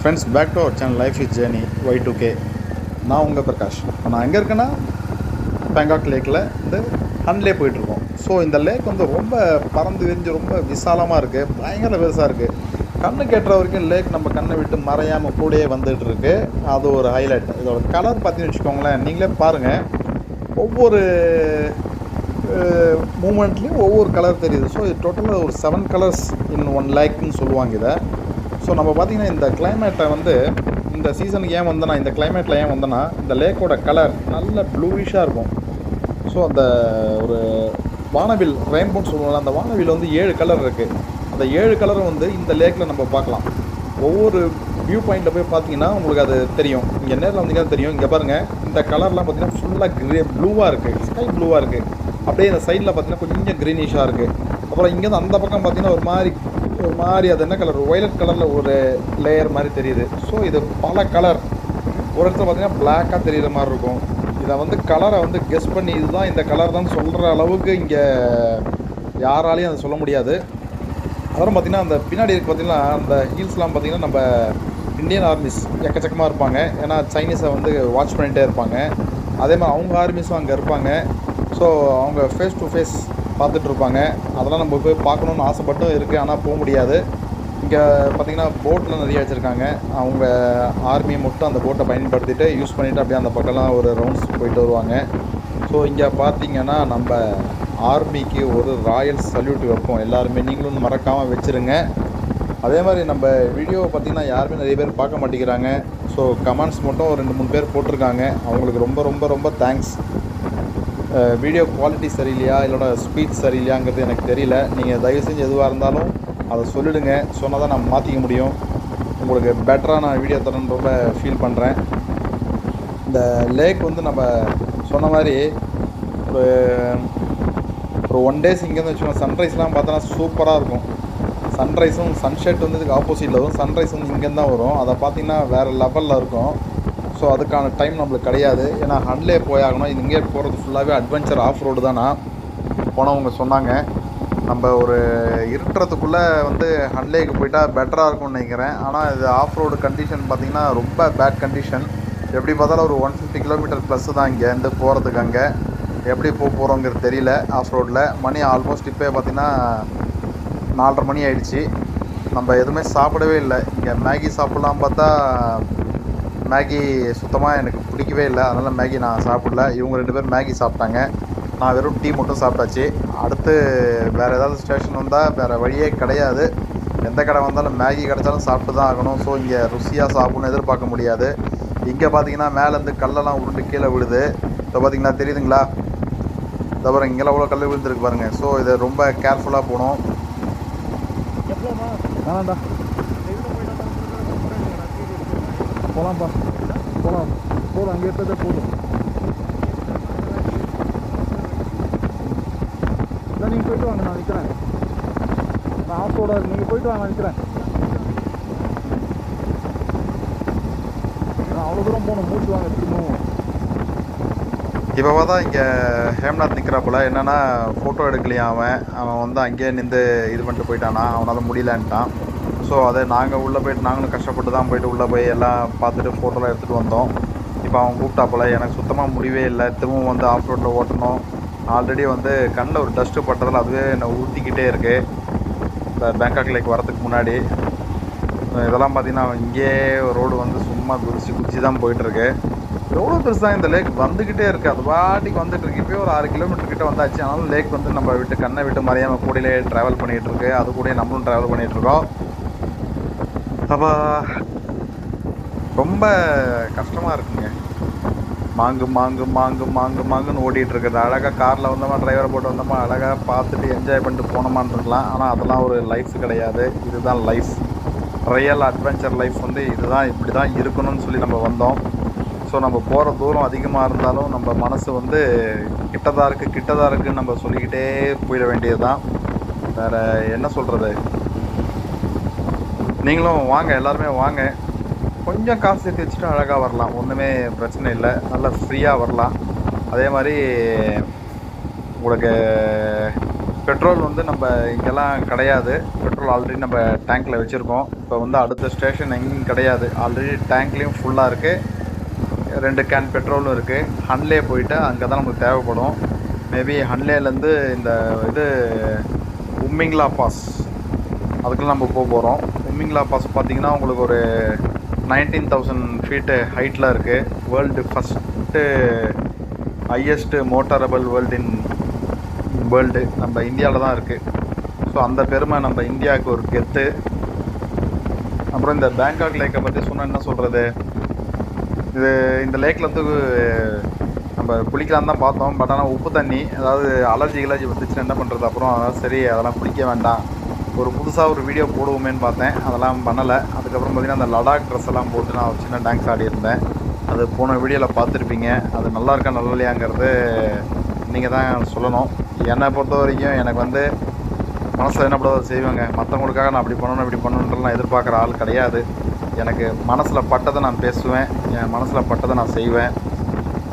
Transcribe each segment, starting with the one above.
Friends back to our channel life is journey Y two K நான் உங்கள் பிரகாஷ். இப்போ நான் எங்கே இருக்கேன்னா பேங்காக் லேக்கில் இந்த ஹன்லே போயிட்டுருக்கோம். ஸோ இந்த லேக் வந்து ரொம்ப பறந்து விரிஞ்சு ரொம்ப விசாலமாக இருக்குது பயங்கர பெருசாக இருக்குது கண்ணு கெட்டுற வரைக்கும் லேக் நம்ம கண்ணை விட்டு மறையாமல் கூடயே வந்துட்டு இருக்கு. அது ஒரு ஹைலைட் இதோட கலர் பார்த்தீங்கன்னு வச்சுக்கோங்களேன் நீங்களே பாருங்கள் ஒவ்வொரு மூமெண்ட்லேயும் ஒவ்வொரு கலர் தெரியுது. ஸோ இது டோட்டலாக ஒரு செவன் கலர்ஸ் இன் ஒன் லேக்னு சொல்லுவாங்க இதை. ஸோ நம்ம பார்த்திங்கன்னா இந்த கிளைமேட்டை வந்து இந்த சீசனுக்கு ஏன் வந்தேன்னா இந்த கிளைமேட்டில் ஏன் வந்தேன்னா இந்த லேக்கோட கலர் நல்ல ப்ளூவிஷாக இருக்கும். ஸோ அந்த ஒரு வானவில் ரெயின்போன்னு சொல்லுவாங்க அந்த வானவில் வந்து ஏழு கலர் இருக்குது அந்த ஏழு கலரும் வந்து இந்த லேக்கில் நம்ம பார்க்கலாம். ஒவ்வொரு வியூ பாயிண்ட்டில் போய் பார்த்தீங்கன்னா உங்களுக்கு அது தெரியும். இங்கே நேரில் வந்தீங்கன்னா தெரியும். இங்கே பாருங்கள் இந்த கலர்லாம் பார்த்தீங்கன்னா ஃபுல்லாக க்ரே ப்ளூவாக இருக்குது ஸ்கை ப்ளூவாக இருக்குது அப்படியே இந்த சைடில் பார்த்தீங்கன்னா கொஞ்சம் க்ரீனிஷாக இருக்குது அப்புறம் இங்கேருந்து அந்த பக்கம் பார்த்தீங்கன்னா ஒரு மாதிரி ஒரு மாதிரி அது என்ன கலர் ஒயலட் கலரில் ஒரு லேயர் மாதிரி தெரியுது. ஸோ இது பல கலர் ஒரு இடத்துல பார்த்தீங்கன்னா பிளாக்காக தெரியுற மாதிரி இருக்கும். இதை வந்து கலரை வந்து கெஸ் பண்ணி இதுதான் இந்த கலர் தான் சொல்கிற அளவுக்கு இங்கே யாராலையும் அதை சொல்ல முடியாது. அப்புறம் பார்த்திங்கன்னா அந்த பின்னாடி இருக்கு பார்த்தீங்கன்னா அந்த ஹீல்ஸ்லாம் பார்த்திங்கன்னா நம்ம இந்தியன் ஆர்மிஸ் எக்கச்சக்கமாக இருப்பாங்க. ஏன்னா சைனீஸை வந்து வாட்ச் பண்ணிகிட்டே இருப்பாங்க. அதே மாதிரி அவங்க ஆர்மிஸும் அங்கே இருப்பாங்க. ஸோ அவங்க ஃபேஸ் டு ஃபேஸ் பார்த்துட்டு இருப்பாங்க அதெல்லாம் நம்ம போய் பார்க்கணுன்னு ஆசைப்பட்டும் இருக்குது ஆனால் போக முடியாது. இங்கே பார்த்தீங்கன்னா போட்டில் நிறைய வச்சுருக்காங்க. அவங்க ஆர்மியை மட்டும் அந்த போட்டை பயன்படுத்திட்டு யூஸ் பண்ணிவிட்டு அப்படியே அந்த பக்கம்லாம் ஒரு ரவுண்ட்ஸ் போயிட்டு வருவாங்க. ஸோ இங்கே பார்த்தீங்கன்னா நம்ம ஆர்மிக்கு ஒரு ராயல் சல்யூட் வைப்போம். எல்லாருமே நீங்களும் மறக்காமல் வச்சுருங்க. அதே மாதிரி நம்ம வீடியோவை பார்த்திங்கன்னா யாருமே நிறைய பேர் பார்க்க மாட்டேங்கிறாங்க. ஸோ கமெண்ட்ஸ் மட்டும் ஒரு ரெண்டு மூணு பேர் போட்டிருக்காங்க. அவங்களுக்கு ரொம்ப ரொம்ப ரொம்ப தேங்க்ஸ் வீடியோ குவாலிட்டி சரியில்லையா? இல்லோட ஸ்பீச் சரியில்லையாங்கிறது எனக்கு தெரியல. நீங்கள் தயவு செஞ்சு எதுவாக இருந்தாலும் அதை சொல்லிவிடுங்க சொன்னால் தான் நான் மாற்றிக்க முடியும். உங்களுக்கு பெட்டராக நான் வீடியோ தரேன்னு ரொம்ப ஃபீல் பண்ணுறேன் இந்த லேக் வந்து நம்ம சொன்ன மாதிரி ஒரு ஒரு ஒன் டேஸ் இங்கேருந்து வச்சுக்கோங்க. சன்ரைஸ்லாம் பார்த்தோன்னா சூப்பராக இருக்கும். சன்ரைஸும் சன்செட் வந்து இதுக்கு ஆப்போசிட்டில் வரும். சன்ரைஸ் வந்து இங்கேருந்து தான் வரும். அதை பார்த்திங்கன்னா வேறு லெவலில் இருக்கும். ஸோ அதுக்கான டைம் நம்மளுக்கு கிடையாது. ஏன்னா ஹன்லே போயாகணும். இங்கே போகிறது ஃபுல்லாகவே அட்வென்ச்சர் ஆஃப் ரோடு தானா? போனவங்க சொன்னாங்க. நம்ம ஒரு இருட்டுறதுக்குள்ளே வந்து ஹன்லேக்கு போயிட்டால் பெட்டராக இருக்கும்னு நினைக்கிறேன். ஆனால் இது ஆஃப் ரோடு கண்டிஷன் பார்த்திங்கன்னா ரொம்ப பேட் கண்டிஷன் எப்படி பார்த்தாலும் ஒரு ஒன் ஃபிஃப்டி கிலோமீட்டர் ப்ளஸ் தான் இங்கே இருந்து போகிறதுக்கு அங்கே. எப்படி போக போகிறோங்கிறது தெரியல ஆஃப் ரோட்டில் மணி ஆல்மோஸ்ட் இப்போ பார்த்திங்கன்னா நாலரை மணி ஆயிடுச்சு. நம்ம எதுவுமே சாப்பிடவே இல்லை. இங்கே மேகி சாப்பிட்லாம் பார்த்தா மேகி சுத்தமாக எனக்கு பிடிக்கவே இல்லை. அதனால் மேகி நான் சாப்பிடல. இவங்க ரெண்டு பேரும் மேகி சாப்பிட்டாங்க. நான் வெறும் டீ மட்டும் சாப்பிட்டாச்சு. அடுத்து வேறு ஏதாவது ஸ்டேஷன் வந்தால் வேறு வழியே கிடையாது. எந்த கடை வந்தாலும் மேகி கிடச்சாலும் சாப்பிட்டு தான் ஆகணும். ஸோ இங்கே ருசியாக சாப்பிட்ணும் எதிர்பார்க்க முடியாது. இங்கே பார்த்தீங்கன்னா மேலேருந்து கல்லெல்லாம் உருண்டு கீழே விழுது. இப்போ பார்த்தீங்கன்னா தெரியுதுங்களா? இந்த பாருங்க இங்கெல்லாம் அவ்வளோ கல் விழுந்துருக்கு பாருங்கள் ஸோ இதை ரொம்ப கேர்ஃபுல்லாக போகணும். வேணாண்டா போகலாம்ப்பா போகலாம் போதும் அங்கே இருக்கிறதே போதும். இல்லை நீங்கள் போயிட்டு வாங்க நான் நிற்கிறேன் நான் ஆஃபோட நீங்கள் போயிட்டு வாங்க நான் நிற்கிறேன் நான் அவ்வளோ தூரம் போகணும் மூச்சு வாங்க திரும்பவும். இப்போ தான் இங்கே ஹேம்நாத் நிற்கிறாப்புல என்னென்னா ஃபோட்டோ எடுக்கலையா அவன்? அவன் வந்து அங்கேயே நின்று இது பண்ணிட்டு போயிட்டானா? அவனால் முடியலன்ட்டான். ஸோ அதை நாங்கள் உள்ளே போயிட்டு நாங்களும் கஷ்டப்பட்டு தான் போயிட்டு உள்ளே போய் எல்லாம் பார்த்துட்டு ஃபோட்டோலாம் எடுத்துகிட்டு வந்தோம். இப்போ அவன் கூப்பிட்டாப்புல எனக்கு சுத்தமாக முடியவே இல்லை. திரும்பவும் வந்து ஆஃப் ரோட்டில் ஓட்டணும். ஆல்ரெடி வந்து கண்ணில் ஒரு டஸ்ட்டு பட்டதில் அதுவே என்னை ஊற்றிக்கிட்டே இருக்குது இப்போ பேங்காக் லேக் வரதுக்கு முன்னாடி. இதெல்லாம் பார்த்தீங்கன்னா இங்கேயே ரோடு வந்து சும்மா குதிச்சு குதிச்சு தான் போயிட்டுருக்கு எவ்வளோ பெருசாக இந்த லேக் வந்துக்கிட்டே இருக்குது அது பாட்டிக்கு வந்துட்டுருக்கு இப்போயே ஒரு ஆறு கிலோமீட்டர் கிட்டே வந்தாச்சு. ஆனாலும் லேக் வந்து நம்ம விட்டு கண்ணை விட்டு மறையாமல் கூடையிலே ட்ராவல் பண்ணிகிட்டு இருக்கு. அது கூட நம்மளும் ட்ராவல் பண்ணிகிட்டு இருக்கோம். அப்போ ரொம்ப கஷ்டமாக இருக்குங்க. மாங்கு மாங்கு மாங்கு மாங்கு மாங்குன்னு ஓடிட்டு இருக்குது. அழகாக காரில் வந்தோமா டிரைவரை போட்டு வந்தோமா அழகாக பார்த்துட்டு என்ஜாய் பண்ணிட்டு போனோமான்னு இருக்கலாம். ஆனால் அதெல்லாம் ஒரு லைஃப் கிடையாது. இதுதான் லைஃப் ரியல் அட்வென்ச்சர் லைஃப் வந்து இதுதான் இப்படி தான் இருக்கணும்னு சொல்லி நம்ம வந்தோம். ஸோ நம்ம போகிற தூரம் அதிகமாக இருந்தாலும் நம்ம மனசு வந்து கிட்டதாக இருக்குது கிட்டதாக இருக்குதுன்னு நம்ம சொல்லிக்கிட்டே போயிட வேண்டியது தான் வேறு என்ன சொல்கிறது நீங்களும் வாங்க எல்லாருமே வாங்க. கொஞ்சம் காசு சேர்த்து வச்சுட்டு அழகாக வரலாம். ஒன்றுமே பிரச்சனை இல்லை. நல்லா ஃப்ரீயாக வரலாம். அதே மாதிரி உங்களுக்கு பெட்ரோல் வந்து நம்ம இங்கெல்லாம் கிடையாது. பெட்ரோல் ஆல்ரெடி நம்ம டேங்க்கில் வச்சுருக்கோம். இப்போ வந்து அடுத்த ஸ்டேஷன் எங்கேயும் கிடையாது. ஆல்ரெடி டேங்க்லேயும் ஃபுல்லாக இருக்குது ரெண்டு கேன் பெட்ரோலும் இருக்குது ஹன்லே போயிட்டு அங்கே தான் நமக்கு தேவைப்படும். மேபி ஹன்லேலேருந்து இந்த இது உம்மிங்லா பாஸ் அதுக்குள்ள நம்ம போக போகிறோம் உம்மிங்லா பாஸ் பார்த்தீங்கன்னா உங்களுக்கு ஒரு நைன்டீன் தௌசண்ட் ஃபீட்டு ஹைட்டில் இருக்குது world first highest motorable world in world நம்ம இந்தியாவில் தான் இருக்குது ஸோ அந்த பெருமை நம்ம இந்தியாவுக்கு ஒரு கெத்து. அப்புறம் இந்த பேங்காக் லேக்கை பற்றி சொன்னால் என்ன சொல்கிறது இது இந்த லேக்கில் வந்து நம்ம குளிக்கலாம் தான் பார்த்தோம். பட் ஆனால் உப்பு தண்ணி அதாவது அலர்ஜி கிலர்ஜி வந்துச்சுன்னா என்ன பண்ணுறது அப்புறம் அதாவது சரி அதெல்லாம் குளிக்க வேண்டாம். ஒரு புதுசாக ஒரு வீடியோ போடுவோமேன்னு பார்த்தேன். அதெல்லாம் பண்ணலை. அதுக்கப்புறம் பார்த்தீங்கன்னா அந்த லடாக் ட்ரெஸ் எல்லாம் போட்டு நான் ஒரு சின்ன டான்ஸ் ஆடியிருந்தேன். அது போன வீடியோவில் பார்த்துருப்பீங்க. அது நல்லா இருக்கா நல்லா இல்லையாங்கிறது நீங்கள் தான் சொல்லணும். என்னை பொறுத்த வரைக்கும் எனக்கு வந்து மனசில் என்ன படுதோ செய்வேங்க? மற்றவங்களுக்காக நான் அப்படி பண்ணணும் இப்படி பண்ணணுன்றலாம் எதிர்பார்க்குற ஆள் கிடையாது. எனக்கு மனசில் பட்டதை நான் பேசுவேன். என் மனசில் பட்டதை நான் செய்வேன்.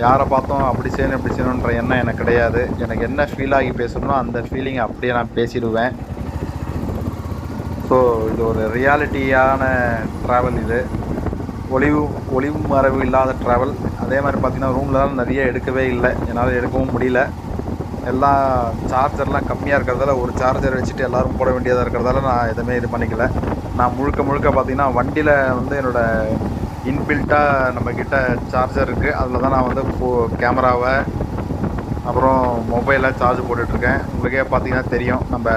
யாரை பார்த்தோம் அப்படி செய்யணும் இப்படி செய்யணுன்ற எண்ணம் எனக்கு கிடையாது. எனக்கு என்ன ஃபீல் ஆகி பேசணுமோ அந்த ஃபீலிங்கை அப்படியே நான் பேசிடுவேன். ஸோ இது ஒரு ரியாலிட்டியான ட்ராவல் இது. ஒளிவு ஒளிவு மறைவு இல்லாத ட்ராவல் அதே மாதிரி பார்த்திங்கன்னா ரூம்லலாம் நிறைய எடுக்கவே இல்லை. என்னால் எடுக்கவும் முடியல. எல்லாம் சார்ஜர்லாம் கம்மியாக இருக்கிறதால ஒரு சார்ஜர் வச்சுட்டு எல்லோரும் போட வேண்டியதாக இருக்கிறதால நான் எதுவுமே இது பண்ணிக்கல. நான் முழுக்க முழுக்க பார்த்தீங்கன்னா வண்டியில் வந்து என்னோடய இன்பில்ட்டாக நம்மக்கிட்ட சார்ஜர் இருக்குது அதில் தான் நான் வந்து ஃபோ கேமராவை அப்புறம் மொபைலை சார்ஜ் போட்டுட்ருக்கேன் உங்களுக்கே பார்த்தீங்கன்னா தெரியும். நம்ம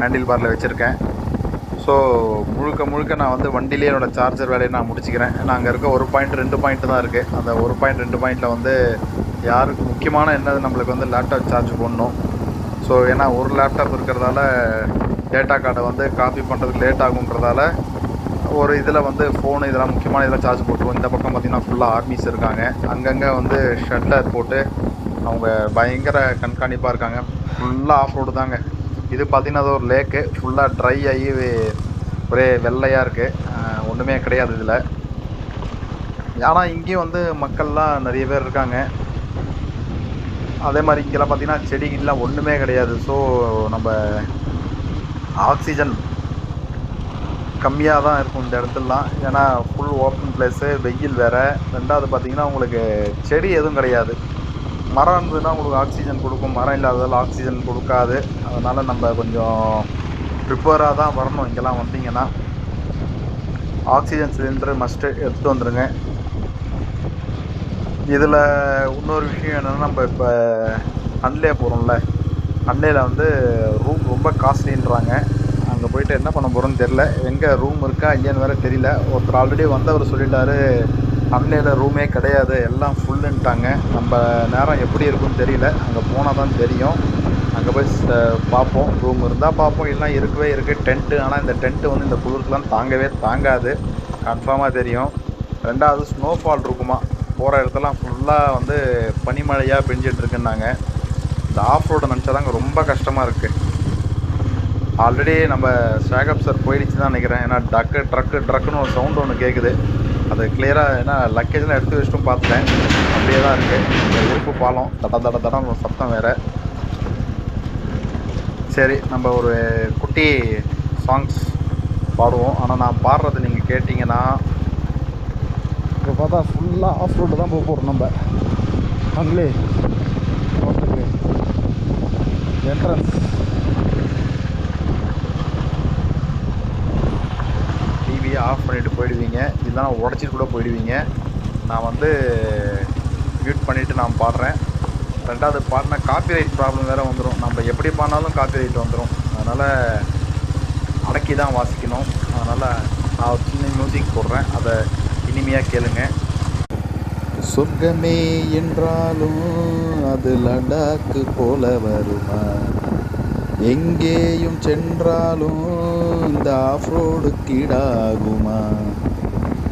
ஹேண்டில் பாரில் வச்சுருக்கேன். ஸோ முழுக்க முழுக்க நான் வந்து வண்டியிலே என்னோடய சார்ஜர் வேலையை நான் முடிச்சுக்கிறேன். நாங்கள் அங்கே இருக்க ஒரு பாயிண்ட் ரெண்டு பாயிண்ட் தான் இருக்குது அந்த ஒரு பாயிண்ட் ரெண்டு பாயிண்ட்டில் வந்து யாருக்கு முக்கியமான என்னது? நம்மளுக்கு வந்து லேப்டாப் சார்ஜ் போடணும். ஸோ ஏன்னா ஒரு லேப்டாப் இருக்கிறதால டேட்டா கார்டை வந்து காப்பி பண்ணுறதுக்கு லேட் ஆகுன்றதால ஒரு இதில் வந்து ஃபோனு இதெல்லாம் முக்கியமான இதெல்லாம் சார்ஜ் போட்டுருவோம். இந்த பக்கம் பார்த்திங்கன்னா ஃபுல்லாக ஆர்மிஸ் இருக்காங்க. அங்கங்கே வந்து ஷட்டர் போட்டு அவங்க பயங்கர கண்காணிப்பாக இருக்காங்க. ஃபுல்லாக ஆஃப் ரோடு தாங்க. இது பார்த்திங்கன்னா அது ஒரு லேக்கு. ஃபுல்லாக ட்ரை ஆகி ஒரே வெள்ளையாக இருக்குது ஒன்றுமே கிடையாது இதில். ஆனால் இங்கேயும் வந்து மக்கள்லாம் நிறைய பேர் இருக்காங்க. அதே மாதிரி இங்கெல்லாம் பார்த்தீங்கன்னா செடிகள்லாம் ஒன்றுமே கிடையாது. ஸோ நம்ம ஆக்சிஜன் கம்மியாக தான் இருக்கும் இந்த இடத்துலலாம். ஏன்னா ஃபுல் ஓப்பன் பிளேஸு வெயில் வேறு. ரெண்டாவது பார்த்தீங்கன்னா உங்களுக்கு செடி எதுவும் கிடையாது. மரம் இருந்ததுன்னா உங்களுக்கு ஆக்சிஜன் கொடுக்கும். மரம் இல்லாததால் ஆக்சிஜன் கொடுக்காது. அதனால் நம்ம கொஞ்சம் ப்ரிப்பேராக தான் வரணும். இங்கெல்லாம் வந்தீங்கன்னா ஆக்சிஜன் சிலிண்டர் மஸ்ட்டு எடுத்துகிட்டு வந்துடுங்க இதில் இன்னொரு விஷயம் என்னென்னா நம்ம இப்போ அன்லே போகிறோம்ல அன்லேயில் வந்து ரூம் ரொம்ப காஸ்ட்லின்றாங்க அங்கே போயிட்டு என்ன பண்ண போகிறோன்னு தெரில எங்கே ரூம் இருக்கா இல்லையான்னு வேறு தெரியல. ஒருத்தர் ஆல்ரெடி வந்தவர் சொல்லிட்டாரு. அன்லேயில் ரூமே கிடையாது. எல்லாம் ஃபுல்லுன்ட்டாங்க நம்ம நேரம் எப்படி இருக்குன்னு தெரியல. அங்கே போனால் தான் தெரியும். அங்கே போய் பார்ப்போம். ரூம் இருந்தால் பார்ப்போம். எல்லாம் இருக்கவே இருக்குது டென்ட்டு ஆனால் இந்த டென்ட்டு வந்து இந்த குளிருக்குலாம் தாங்கவே தாங்காது. கன்ஃபார்மாக தெரியும். ரெண்டாவது ஸ்னோஃபால் இருக்குமா? போகிற இடத்துலாம் ஃபுல்லாக வந்து பனிமழையாக பெஞ்சிட்ருக்குன்னாங்க. இந்த ஆஃப் ரோடு நினச்சாதாங்க ரொம்ப கஷ்டமாக இருக்குது ஆல்ரெடி நம்ம சேகப் சார் போயிடுச்சு தான் நினைக்கிறேன். ஏன்னா டக்கு ட்ரக்கு ட்ரக்குன்னு ஒரு சவுண்டு ஒன்று கேட்குது அது கிளியராக ஏன்னா லக்கேஜ்லாம் எடுத்து வச்சுட்டும் பார்த்துட்டேன். அப்படியே தான் இருக்குது இருப்பு பாலம் தட தட தடம் சத்தம் வேறு. சரி நம்ம ஒரு குட்டி சாங்ஸ் பாடுவோம். ஆனால் நான் பாடுறது நீங்கள் கேட்டிங்கன்னா இப்போ பார்த்தா ஃபுல்லாக ஆஃப் ரோடு தான் போக போகிறோம் நம்ம. அங்களே ரோட்டுக்கு என்ட்ரன்ஸ் டிவியை ஆஃப் பண்ணிவிட்டு போயிடுவீங்க. இல்லைனா உடச்சிட்டு கூட போயிடுவீங்க. நான் வந்து மியூட் பண்ணிவிட்டு நான் பாடுறேன். ரெண்டாவது பாடினா காப்பிரைட் ப்ராப்ளம் வேறு வந்துடும் நம்ம எப்படி பாடினாலும் காப்பிரைட் வந்துடும் அதனால் அடக்கி தான் வாசிக்கணும். அதனால் நான் ஒரு சின்ன மியூசிக் போடுறேன். அதை இனிமையாக கேளுங்க. சொர்க்கமே என்றாலும் அது லடாக்கு போல வருமா? எங்கேயும் சென்றாலும் இந்த off road கீடாகுமா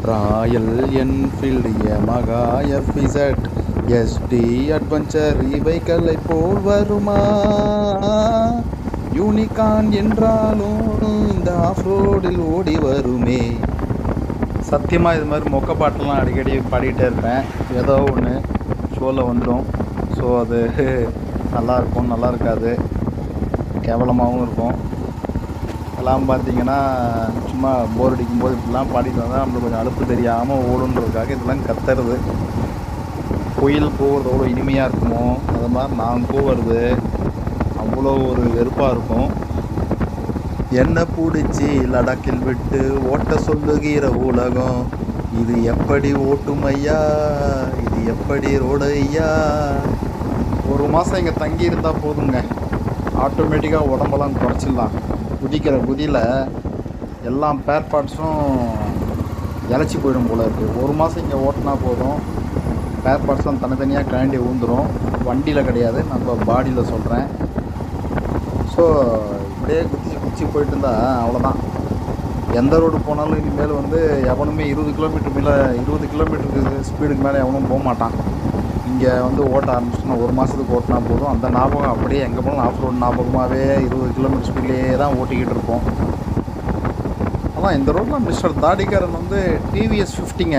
Royal Enfield Yamaha FZ ST adventure இவைகளை போல் வருமா? யூனிகான் என்றாலும் இந்த ஆஃப்ரோடில் ஓடி வருமே. சத்தியமாக இது மாதிரி மொக்க பாட்டெல்லாம் அடிக்கடி பாடிக்கிட்டே இருப்பேன். ஏதோ ஒன்று ஷோவில் வந்துடும். ஸோ அது நல்லா இருக்கும் நல்லா இருக்காது. கேவலமாகவும் இருக்கும். எல்லாம் பார்த்தீங்கன்னா சும்மா போர் அடிக்கும்போது இப்படிலாம் பாடிட்டு வந்தால் நம்மளுக்கு கொஞ்சம் அலுப்பு தெரியாமல் ஓடுன்றதுக்காக இதெல்லாம் கத்துறது. குயில் போகிறது அவ்வளோ இனிமையாக இருக்குமோ அது மாதிரி நான் கூவுறது அவ்வளோ ஒரு வெறுப்பாக இருக்கும். என்ன பிடிச்சி லடாக்கில் விட்டு ஓட்ட சொல்லுகிற உலகம் இது எப்படி ஓட்டும் ஐயா இது எப்படி ரோடு ஐயா? ஒரு மாதம் இங்கே தங்கி இருந்தால் போதுங்க. ஆட்டோமேட்டிக்காக உடம்பெல்லாம் குறைச்சிடலாம். குதிக்கிற குதியில் எல்லா பேர் பார்ட்ஸும் இலச்சி போயிடும் போல இருக்குது ஒரு மாதம் இங்கே ஓட்டினா போதும். பேர் பார்ட்ஸ்லாம் தனித்தனியாக கிளாண்டி ஊந்துடும் வண்டியில் கிடையாது. நம்ம பாடியில் சொல்கிறேன் ஸோ இப்படியே குதிச்சு குதிச்சு போயிட்டு இருந்தால் அவ்வளோதான் எந்த ரோடு போனாலும் இனிமேல் வந்து எவனுமே இருபது கிலோமீட்டர் மேலே இருபது கிலோமீட்டருக்கு ஸ்பீடுக்கு மேலே எவனும் போக மாட்டான். இங்கே வந்து ஓட்ட ஆரம்பிச்சுன்னா ஒரு மாதத்துக்கு ஓட்டினா போதும். அந்த ஞாபகம் அப்படியே எங்கே போனாலும் ஆஃப் ரோடு ஞாபகமாகவே இருபது கிலோமீட்டர் ஸ்பீட்லேயே தான் ஓட்டிக்கிட்டு இருப்போம். அதான் இந்த ரோட்டில் மிஸ்டர் தாடிக்காரன் வந்து டிவிஎஸ் ஃபிஃப்டிங்க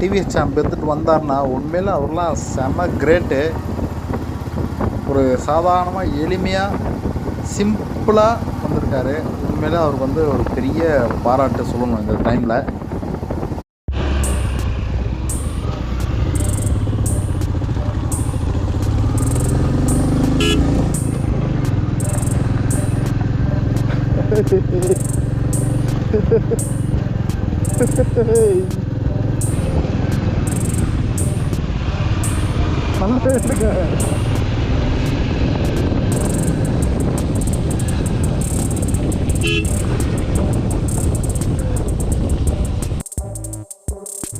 டிவிஎஸ் சாம்ப் எடுத்துகிட்டு வந்தார்னா உண்மையில் அவர்லாம் செம கிரேட்டு ஒரு சாதாரணமாக எளிமையாக சிம்பிளாக வந்திருக்காரு. உண்மையிலே அவருக்கு வந்து ஒரு பெரிய பாராட்டு சொல்லணும் இந்த டைமில் 離れてくれ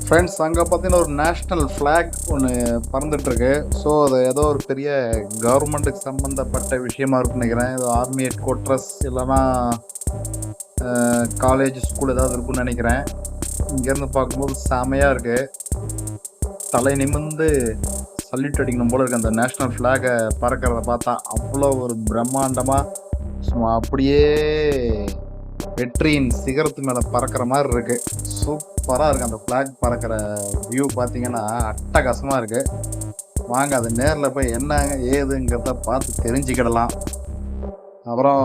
ஃப்ரெண்ட்ஸ் அங்கே பார்த்தீங்கன்னா ஒரு நேஷ்னல் ஃப்ளாக் ஒன்று பறந்துட்டுருக்கு. ஸோ அது ஏதோ ஒரு பெரிய கவர்மெண்ட்டுக்கு சம்மந்தப்பட்ட விஷயமா இருக்குன்னு நினைக்கிறேன். ஏதோ ஆர்மி ஹெட் குவார்ட்டர்ஸ் இல்லைன்னா காலேஜ் ஸ்கூல் ஏதாவது இருக்குன்னு நினைக்கிறேன். இங்கேருந்து பார்க்கும்போது செமையாக இருக்குது தலை நிமிர்ந்து சல்யூட் அடிக்கணும் போல இருக்கு அந்த நேஷ்னல் ஃப்ளாகை பறக்கிறத பார்த்தா. அவ்வளோ ஒரு பிரம்மாண்டமாக சும்மா அப்படியே வெற்றியின் சிகரத்து மேலே பறக்கிற மாதிரி இருக்குது சூப்பராக இருக்குது அந்த ஃப்ளாக் பறக்கிற வியூ பார்த்தீங்கன்னா அட்டகாசமாக இருக்குது வாங்க அது நேரில் போய் என்ன ஏதுங்கிறத பார்த்து தெரிஞ்சுக்கிடலாம். அப்புறம்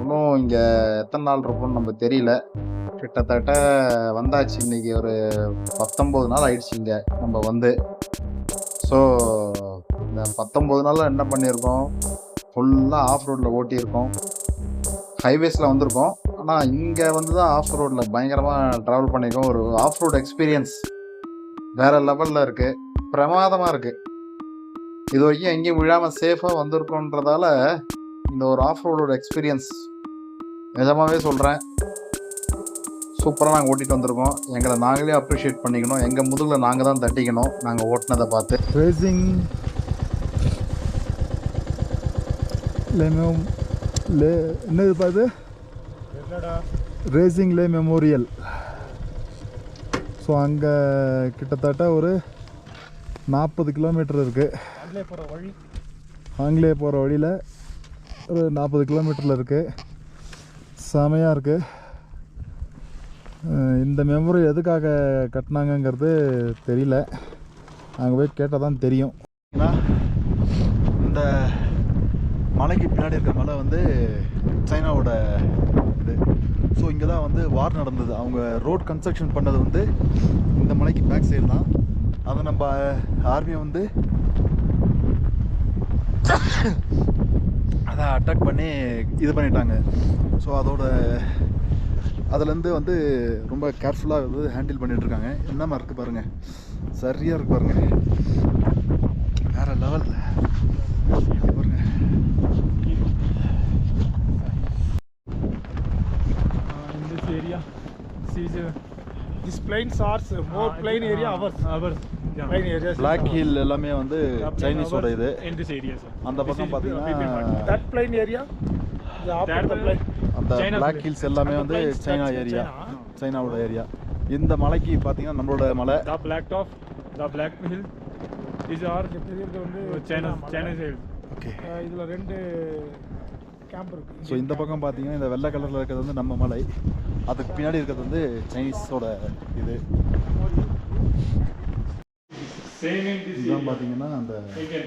இன்னும் இங்கே எத்தனை நாள் இருக்கும்னு நம்ம தெரியல. கிட்டத்தட்ட வந்தாச்சு. இன்னைக்கு ஒரு பத்தொம்போது நாள் ஆயிடுச்சு இங்கே நம்ம வந்து. ஸோ இந்த பத்தொம்போது நாளில் என்ன பண்ணியிருக்கோம்? ஃபுல்லாக ஆஃப் ரோட்டில் ஓட்டியிருக்கோம். ஹைவேஸில் வந்திருக்கோம். ஆனால் இங்கே வந்து தான் ஆஃப் ரோடில் பயங்கரமாக ட்ராவல் பண்ணியிருக்கோம் ஒரு ஆஃப் ரோட் எக்ஸ்பீரியன்ஸ் வேறு லெவலில் இருக்குது பிரமாதமாக இருக்குது இது வரைக்கும் எங்கேயும் விழாமல் சேஃபாக வந்திருக்கோன்றதால இந்த ஒரு ஆஃப் ரோடோட எக்ஸ்பீரியன்ஸ் நிஜமாகவே சொல்கிறேன் சூப்பராக நாங்கள் ஓட்டிகிட்டு வந்திருக்கோம். எங்களை நாங்களே அப்ரிஷியேட் பண்ணிக்கணும். எங்கள் முதுகில் நாங்கள் தான் தட்டிக்கணும். நாங்கள் ஓட்டினதை பார்த்து. ரேசிங் லே என்னது பார்த்து ரேசிங் லே மெமோரியல் ஸோ அங்கே கிட்டத்தட்ட ஒரு நாற்பது கிலோமீட்டர் இருக்குது வழி. ஆங்கிலேய போகிற வழியில் ஒரு நாற்பது கிலோமீட்டரில் இருக்குது செமையாக இருக்குது இந்த மெமரி எதுக்காக கட்டினாங்கங்கிறது தெரியல. அங்கே போய் கேட்டால் தான் தெரியும். மலைக்கு பின்னாடி இருக்க மலை வந்து சைனாவோட இது. ஸோ இங்கே தான் வந்து வார் நடந்தது. அவங்க ரோட் கன்ஸ்ட்ரக்ஷன் பண்ணது வந்து இந்த மலைக்கு பேக் சைடு தான். அதை நம்ம uh, ஆர்மியை வந்து அதை அட்டாக் பண்ணி இது பண்ணிட்டாங்க. ஸோ அதோட அதுலேருந்து வந்து ரொம்ப கேர்ஃபுல்லாக வந்து ஹேண்டில் பண்ணிகிட்ருக்காங்க இருக்காங்க என்ன மாதிரி இருக்குது பாருங்கள் சரியாக இருக்குது பாருங்கள் வேறு லெவலில் பாருங்க in this area. This is uh, this plains are uh, more plain area ours. Ours. Is black. Hill எல்லாமே வந்து சைனீஸோட இது. அந்த பக்கம் பார்த்தீங்கன்னா the will- plain. அந்த China பிளாக். ஹில்ஸ் எல்லாமே வந்து சைனா ஏரியா. சைனாவோட ஏரியா இந்த மலைக்கு பார்த்தீங்கன்னா நம்மளோட மலை The black top, the black hill is our தெரியறது வந்து மலை. China hill. ஓகே இதுல ரெண்டு கேம்ப் இருக்கு ஸோ இந்த பக்கம் பார்த்தீங்கன்னா இந்த வெள்ளை கலரில் இருக்கிறது வந்து நம்ம மலை அதுக்கு பின்னாடி இருக்கிறது வந்து சைனீஸோட இது. area. பார்த்தீங்கன்னா அந்த Again.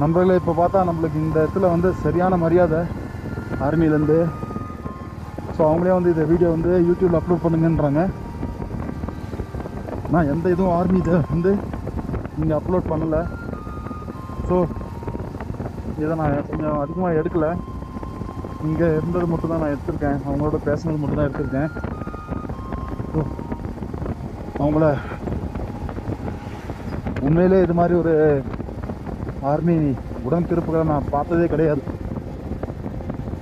நண்பர்களே இப்போ பார்த்தா நம்மளுக்கு இந்த இடத்துல வந்து சரியான மரியாதை ஆர்மிலேருந்து ஸோ அவங்களே வந்து இந்த வீடியோ வந்து யூடியூப்பில் அப்லோட் பண்ணுங்கன்றாங்க. நான் எந்த இதுவும் ஆர்மி இதை வந்து இங்கே அப்லோட் பண்ணலை. ஸோ இதை நான் கொஞ்சம் அதிகமாக எடுக்கலை. இங்கே இருந்தது மட்டும் தான் நான் எடுத்திருக்கேன். அவங்களோட பேசுனது மட்டும் தான் எடுத்திருக்கேன். ஸோ அவங்கள உண்மையிலே இது மாதிரி ஒரு ஆர்மி உடன்பிறப்புகளை நான் பார்த்ததே கிடையாது.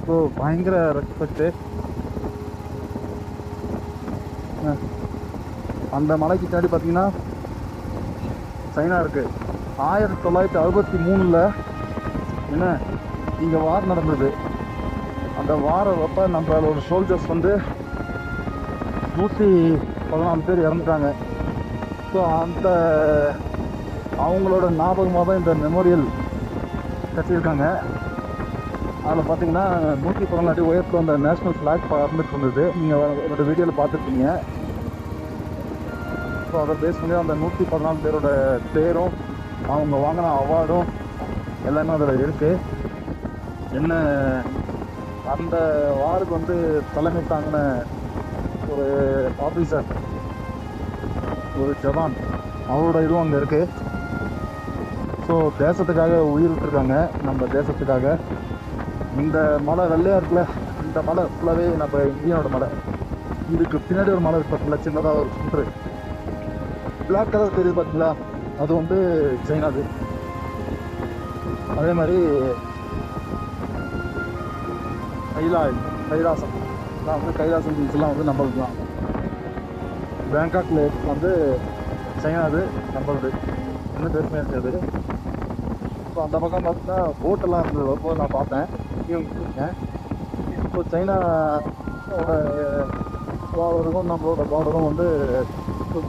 ஸோ பயங்கர ரெஸ்பெக்டு அந்த மலைக்கு பின்னாடி பார்த்தீங்கன்னா சைனா இருக்குது ஆயிரத்தி தொள்ளாயிரத்தி அறுபத்தி மூணில் என்ன இங்கே வார் நடந்தது. அந்த வாரப்ப நம்மளோட சோல்ஜர்ஸ் வந்து நூற்றி பதினாலு பேர் இறந்துட்டாங்க. ஸோ அந்த அவங்களோட ஞாபகமாக தான் இந்த மெமோரியல் கட்டியிருக்காங்க. அதில் பார்த்தீங்கன்னா நூற்றி பதினாட்டி அடி உயரத்தில் அந்த நேஷ்னல் ஃப்ளாக் பறந்துட்டு இருந்தது நீங்கள் என்னோட வீடியோவில் பார்த்துருப்பீங்க. ஸோ அதை பேஸ் பண்ணி அந்த நூற்றி பதினாலு பேரோட பேரும் அவங்க வாங்கின அவார்டும் எல்லாமே அதில் இருக்குது என்ன அந்த வாருக்கு வந்து தலைமை தாங்கின ஒரு ஆஃபீஸர் ஒரு ஜவான். அவரோட இதுவும் அங்கே இருக்குது ஸோ தேசத்துக்காக உயிர் விட்டுருக்காங்க நம்ம தேசத்துக்காக. இந்த மலை வெள்ளையாக இருக்குல்ல இந்த மலை ஃபுல்லாகவே நம்ம இந்தியாவோட மலை. இதுக்கு பின்னாடி ஒரு மலை இருக்கு பார்த்தீங்களா சின்னதாக ஒரு குன்று. பிளாக் கலர் தெரியுது பார்த்தீங்களா அது வந்து சைனாது அதே. மாதிரி கைலா கைலாசம். நான் வந்து கைலாசம் பீச்லாம் வந்து நம்மளுக்கு தான். பேங்காக் லேக் வந்து சைனாது நம்மளுது இன்னும் பெருமையாக இருந்தது இப்போ அந்த பக்கம் பார்த்தீங்கன்னா போட்டெல்லாம் இருந்தது. வரும்போது நான் பார்த்தேன். இப்போ சைனா பார்டருக்கும் நம்மளோட பார்டரும் வந்து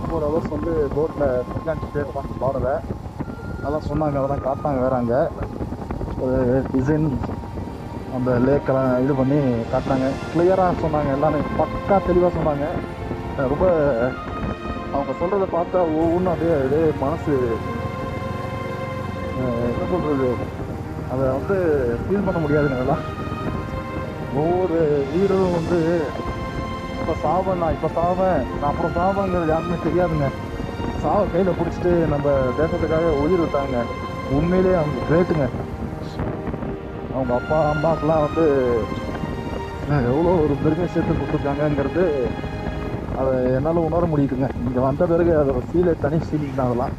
ஃபோர் ஹவர்ஸ் வந்து போட்டில் கண்காணிச்சுட்டே இருப்பாங்க பார்டரை அதெல்லாம் சொன்னாங்க. அதெல்லாம் காட்டினாங்க வேற அங்கே. ஒரு டிசைன் அந்த லேக்கெல்லாம் இது பண்ணி காட்டினாங்க. கிளியராக சொன்னாங்க எல்லாமே. பக்கா தெளிவாக சொன்னாங்க. ரொம்ப அவங்க சொல்கிறத பார்த்தா ஒவ்வொன்றும் அப்படியே அப்படியே மனசு என்ன சொல்கிறது அதை வந்து ஃபீல் பண்ண முடியாதுங்க அதெல்லாம் ஒவ்வொரு வீரரும் வந்து இப்போ சாவேன் நான் இப்போ சாவேன் நான் அப்புறம் சாவேங்கிறது யாருக்குமே தெரியாதுங்க. சாவை கையில் பிடிச்சிட்டு நம்ம தேசத்துக்காக உயிர் விட்டாங்க. உண்மையிலேயே அவங்க கிரேட்டுங்க அவங்க அப்பா அம்மாக்கெல்லாம் வந்து எவ்வளோ ஒரு பெருமை சேர்த்து கொடுத்துருக்காங்கங்கிறது அதை என்னால் உணர முடியுதுங்க. இங்கே வந்த பிறகு அதோட ஃபீலே தனி ஃபீலிங் தான் அதெல்லாம்.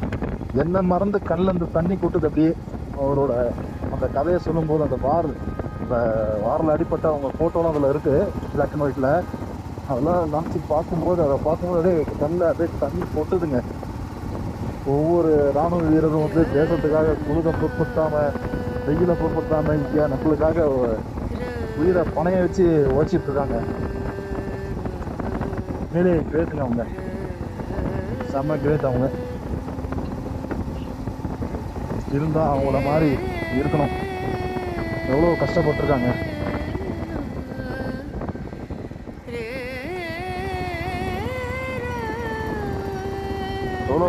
என்ன மறந்து கண்ணில் இந்த தண்ணி கொட்டுது அப்படியே. அவரோட அந்த கதையை சொல்லும்போது அந்த வார் இந்த வாரில் அடிப்பட்ட அவங்க ஃபோட்டோலாம் அதில் இருக்குது பிளாக் அண்ட் ஒயிட்டில் அதெல்லாம் நினச்சி பார்க்கும்போது அதை பார்க்கும்போது அப்படியே கண்ணில் அப்படியே தண்ணி கொட்டுதுங்க. ஒவ்வொரு இராணுவ வீரரும் வந்து தேசத்துக்காக குழுத பொருட்படுத்தாமல் வெயில பொருட்படுத்தாமல் இங்கே நம்மளுக்காக உயிரை பணைய வச்சு ஓச்சிட்டு இருக்காங்க. மேலே கிரேட்டுங்க அவங்க. செம்ம கிரேட் அவங்க. இருந்தால் அவங்கள மாதிரி இருக்கணும். எவ்வளோ கஷ்டப்பட்டிருக்காங்க. எவ்வளோ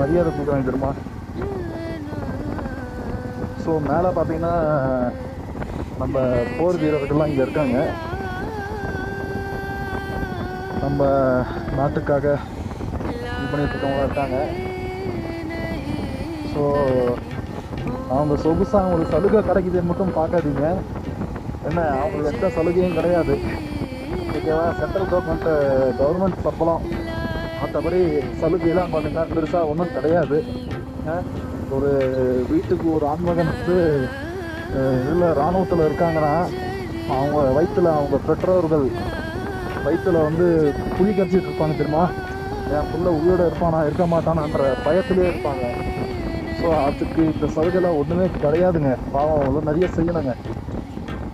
மரியாதை கொடுக்குறாங்க தெரியுமா? ஸோ மேலே பார்த்தீங்கன்னா நம்ம போர் வீரர்கள்லாம் இங்கே இருக்காங்க. நம்ம நாட்டுக்காக இது பண்ணிட்டு இருக்கவங்களாம் இருக்காங்க. ஸோ அவங்க சொகுசாக அவங்களுக்கு சலுகை கிடைக்குதுன்னு மட்டும் பார்க்காதீங்க. என்ன அவங்களுக்கு எந்த சலுகையும் கிடையாது. ஓகேவா? சென்ட்ரல் கவர்மெண்ட்டு கவர்மெண்ட் சம்பளம். மற்றபடி சலுகையெல்லாம் பார்த்தீங்கன்னா பெருசாக ஒன்றும் கிடையாது. ஒரு வீட்டுக்கு ஒரு ஆண்மகன் வந்து இதில் இராணுவத்தில் இருக்காங்கன்னா அவங்க வயிற்றில் அவங்க பெற்றோர்கள் வயிற்றுல வந்து குழி கரைச்சிட்டு இருப்பாங்க தெரியுமா? என் பிள்ளை உயிரோட இருப்பானா இருக்க மாட்டானான்ற பயத்திலே இருப்பாங்க. ஸோ அதுக்கு இந்த சலுகைலாம் ஒன்றுமே கிடையாதுங்க. பாவம் அவ்வளோ நிறைய செய்யணுங்க.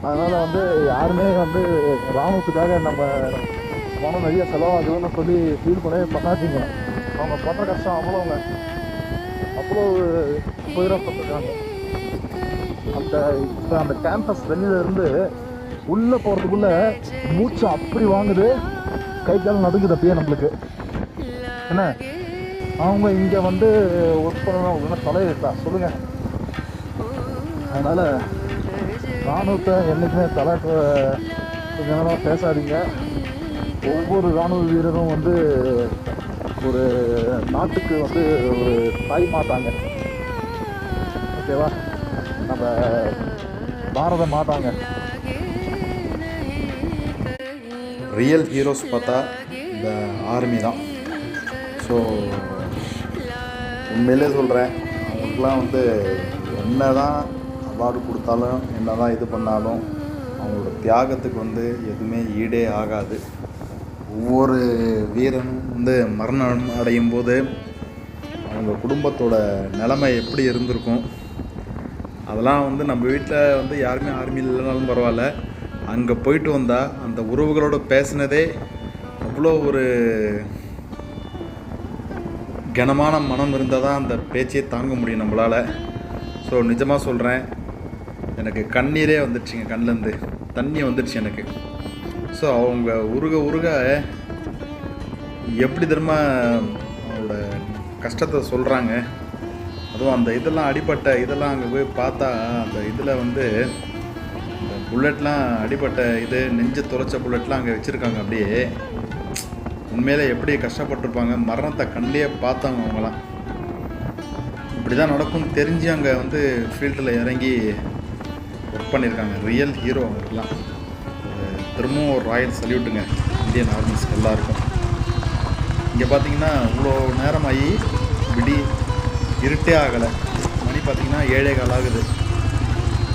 அதனால் வந்து யாருமே வந்து ராணுவத்துக்காக நம்ம பணம் நிறைய செலவாகுதுன்னு சொல்லி ஃபீல் பண்ணவே பண்ணாதீங்க. அவங்க படுற கஷ்டம் அவ்வளோங்க. அவ்வளோ துயரப்பட்டிருக்காங்க அந்த இப்போ அந்த கேம்பஸ் வெளியிலேருந்து உள்ளே போகிறதுக்குள்ளே மூச்சு அப்படி வாங்குது. கை கால் நடுங்குது அப்படியே நம்மளுக்கு. என்ன? அவங்க இங்கே வந்து ஒர்க் பண்ணணும் அப்படின்னா தலையிட்டா சொல்லுங்கள் அதனால் இராணுவத்தை என்றைக்குமே தலை கொஞ்சமாக பேசாதீங்க. ஒவ்வொரு இராணுவ வீரரும் வந்து ஒரு நாட்டுக்கு வந்து ஒரு தாய் மாட்டாங்க. ஓகேவா? நம்ம பாரத மாட்டாங்க ரியல் ஹீரோஸ் பார்த்தா இந்த ஆர்மி தான். ஸோ உண்மையிலே சொல்கிறேன் அவங்களுக்குலாம் வந்து என்ன தான் அவார்டு கொடுத்தாலும் என்ன தான் இது பண்ணாலும் அவங்களோட தியாகத்துக்கு வந்து எதுவுமே ஈடே ஆகாது. ஒவ்வொரு வீரனும் வந்து மரணம் அடையும் போது அவங்க குடும்பத்தோட நிலைமை எப்படி இருந்திருக்கும் அதெல்லாம் வந்து நம்ம வீட்டில் வந்து யாருமே ஆர்மியில் இல்லைனாலும் பரவாயில்ல. அங்கே போயிட்டு வந்தால் அந்த உறவுகளோட பேசினதே அவ்வளோ ஒரு கனமான மனம் இருந்தால் தான் அந்த பேச்சையே தாங்க முடியும் நம்மளால். ஸோ நிஜமாக சொல்கிறேன் எனக்கு கண்ணீரே வந்துடுச்சுங்க கண்ணிலேருந்து தண்ணி வந்துடுச்சு எனக்கு. ஸோ அவங்க உருக உருக எப்படி தெரியுமா அவங்களோட கஷ்டத்தை சொல்கிறாங்க அதுவும் அந்த இதெல்லாம் அடிப்பட்ட இதெல்லாம் அங்கே போய் பார்த்தா அந்த இதில் வந்து இந்த புல்லட்லாம் அடிப்பட்ட இது நெஞ்சு துளைச்ச புல்லட்லாம் அங்கே வச்சுருக்காங்க அப்படியே. உண்மையிலே எப்படி கஷ்டப்பட்டிருப்பாங்க மரணத்தை கண்ணிலே பார்த்தாங்க அவங்களாம் இப்படி தான் நடக்கும்னு தெரிஞ்சு அங்கே வந்து ஃபீல்டில் இறங்கி ஒர்க் பண்ணியிருக்காங்க. ரியல் ஹீரோ அவங்களுக்குலாம் திரும்பவும் ஒரு ராயல் சல்யூட்டுங்க இந்தியன் ஆர்மிஸ் எல்லாருக்கும். இங்கே பார்த்தீங்கன்னா இவ்வளோ நேரமாகி விடி இருட்டே ஆகலை. மணி பார்த்திங்கன்னா ஏழே கால் ஆகுது.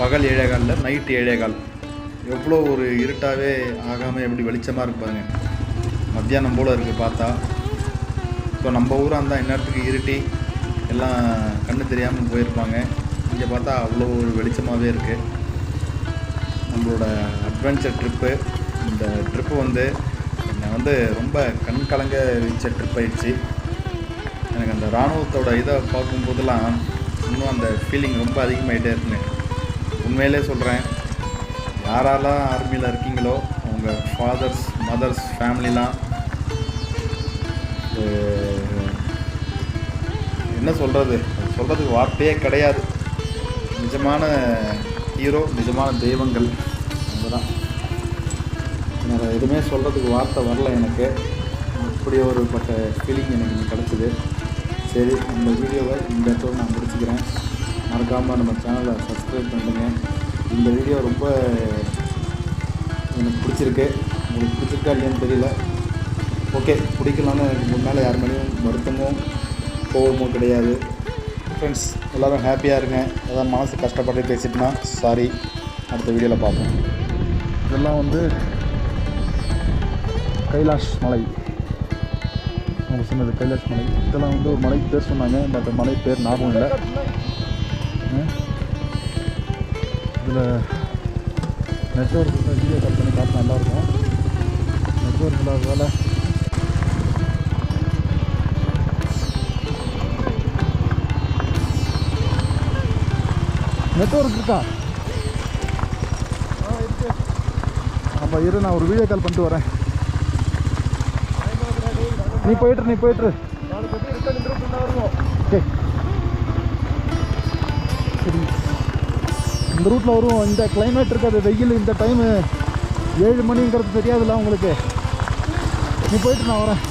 பகல் ஏழே காலில் நைட்டு ஏழே கால். எவ்வளோ ஒரு இருட்டாகவே ஆகாமல் எப்படி வெளிச்சமாக இருக்கு பாருங்கள் மத்தியானம் போல் இருக்குது பார்த்தா. ஸோ நம்ம ஊராக இருந்தால் இந்நேரத்துக்கு இருட்டி எல்லாம் கண்ணு தெரியாமல் போயிருப்பாங்க. இங்கே பார்த்தா அவ்வளோ ஒரு வெளிச்சமாகவே இருக்குது நம்மளோட அட்வென்ச்சர் ட்ரிப்பு இந்த ட்ரிப்பு வந்து என்னை வந்து ரொம்ப கண் கலங்க வச்ச ட்ரிப் ஆயிடுச்சு. எனக்கு அந்த இராணுவத்தோட இதை பார்க்கும்போதெல்லாம் இன்னும் அந்த ஃபீலிங் ரொம்ப அதிகமாகிட்டே இருக்குங்க. உண்மையிலே சொல்கிறேன் யாரெல்லாம் ஆர்மியில் இருக்கீங்களோ அவங்க ஃபாதர்ஸ் மதர்ஸ் ஃபேமிலிலாம் என்ன சொல்கிறது சொல்கிறதுக்கு வார்த்தையே கிடையாது. நிஜமான ஹீரோ நிஜமான தெய்வங்கள். அதுதான் வேறு எதுவுமே சொல்கிறதுக்கு வார்த்தை வரல எனக்கு. அப்படி ஒரு பட்ட ஃபீலிங் எனக்கு கிடச்சிது. சரி இந்த வீடியோவை இந்த இடத்துல நான் முடிச்சுக்கிறேன். மறக்காமல் நம்ம சேனலை சப்ஸ்கிரைப் பண்ணுங்க. இந்த வீடியோ ரொம்ப எனக்கு பிடிச்சிருக்கு. உங்களுக்கு பிடிச்சிருக்கா இல்லையான்னு தெரியல. ஓகே பிடிக்கலான்னு எனக்கு முன்னால் யார் மேலேயும் வருத்தமோ கோவமோ கிடையாது. ஃப்ரெண்ட்ஸ் எல்லோரும் ஹாப்பியாக இருங்க. ஏதாவது மனசு கஷ்டப்பட்டு பேசிட்டுனா சாரி அடுத்த வீடியோவில் பார்ப்போம். இதெல்லாம் வந்து கைலாஷ் மலை. அவங்க சொன்னது கைலாஷ் மலை. இதெல்லாம் வந்து ஒரு மலை பேர் சொன்னாங்க பட் மலை பேர் ஞாபகம் இல்லை. இதில் நெட்ஒர்க் வீடியோ கால் பண்ணி காட்டினா நல்லாயிருக்கும் நெட்ஒர்க் இல்லாததால் நெட்ஒர்க் இருக்கா? அப்போ இரு நான் ஒரு வீடியோ கால் பண்ணிட்டு வரேன். நீ போயிட்டு நீ போயிட்டு ஓகே. சரி. இந்த ரூட்டில் வரும் இந்த கிளைமேட் இருக்காது வெயில் இந்த டைமு ஏழு மணிங்கிறது தெரியாதுல்ல உங்களுக்கு. நீ போயிட்டு நான் வரேன்.